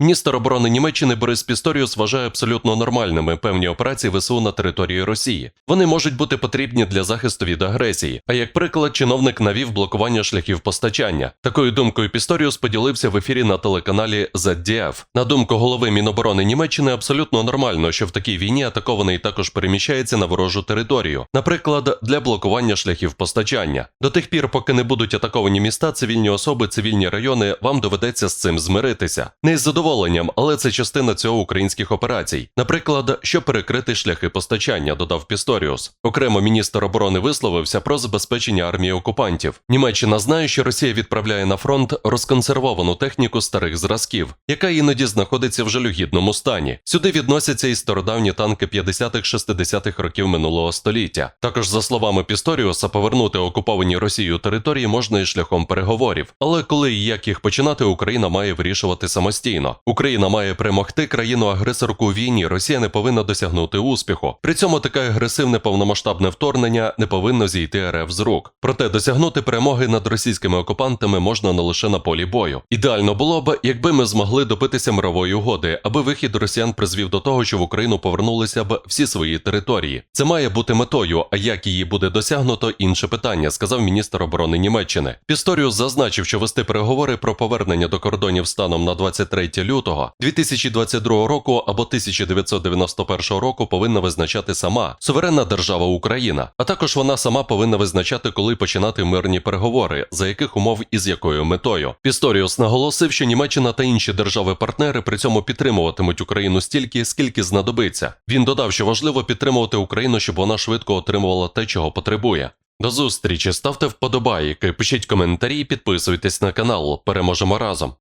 Міністр оборони Німеччини Борис Пісторіус вважає абсолютно нормальними певні операції ВСУ на території Росії. Вони можуть бути потрібні для захисту від агресії. А як приклад, чиновник навів блокування шляхів постачання. Такою думкою Пісторіус поділився в ефірі на телеканалі ZDF. На думку голови Міноборони Німеччини, абсолютно нормально, що в такій війні атакований також переміщається на ворожу територію, наприклад, для блокування шляхів постачання. До тих пір, поки не будуть атаковані міста, цивільні особи, цивільні райони, вам доведеться з цим змиритися. Не із задоволенням, але це частина цього українських операцій. Наприклад, щоб перекрити шляхи постачання, додав Пісторіус. Окремо міністр оборони висловився про забезпечення армії окупантів. Німеччина знає, що Росія відправляє на фронт розконсервовану техніку старих зразків, яка іноді знаходиться в жалюгідному стані. Сюди відносяться і стародавні танки 50-60-х років минулого століття. Також, за словами Пісторіуса, повернути окуповані Росією території можна і шляхом переговорів. Але коли і як їх починати, Україна має вирішувати самостійно. Україна має перемогти країну-агресорку у війні. Росія не повинна досягнути успіху. При цьому таке агресивне повномасштабне вторгнення не повинно зійти РФ з рук. Проте досягнути перемоги над російськими окупантами можна не лише на полі бою. Ідеально було б, якби ми змогли добитися мирової угоди, аби вихід росіян призвів до того, що в Україну повернулися б всі свої території. Це має бути метою. А як її буде досягнуто, інше питання, сказав міністр оборони Німеччини. Пісторіус зазначив, що вести переговори про повернення до кордонів станом на 23 лютого 2022 року або 1991 року повинна визначати сама суверенна держава Україна, а також вона сама повинна визначати, коли починати мирні переговори, за яких умов і з якою метою. Пісторіус наголосив, що Німеччина та інші держави-партнери при цьому підтримуватимуть Україну стільки, скільки знадобиться. Він додав, що важливо підтримувати Україну, щоб вона швидко отримувала те, чого потребує. До зустрічі, ставте вподобайки, пишіть коментарі, підписуйтесь на канал. Переможемо разом.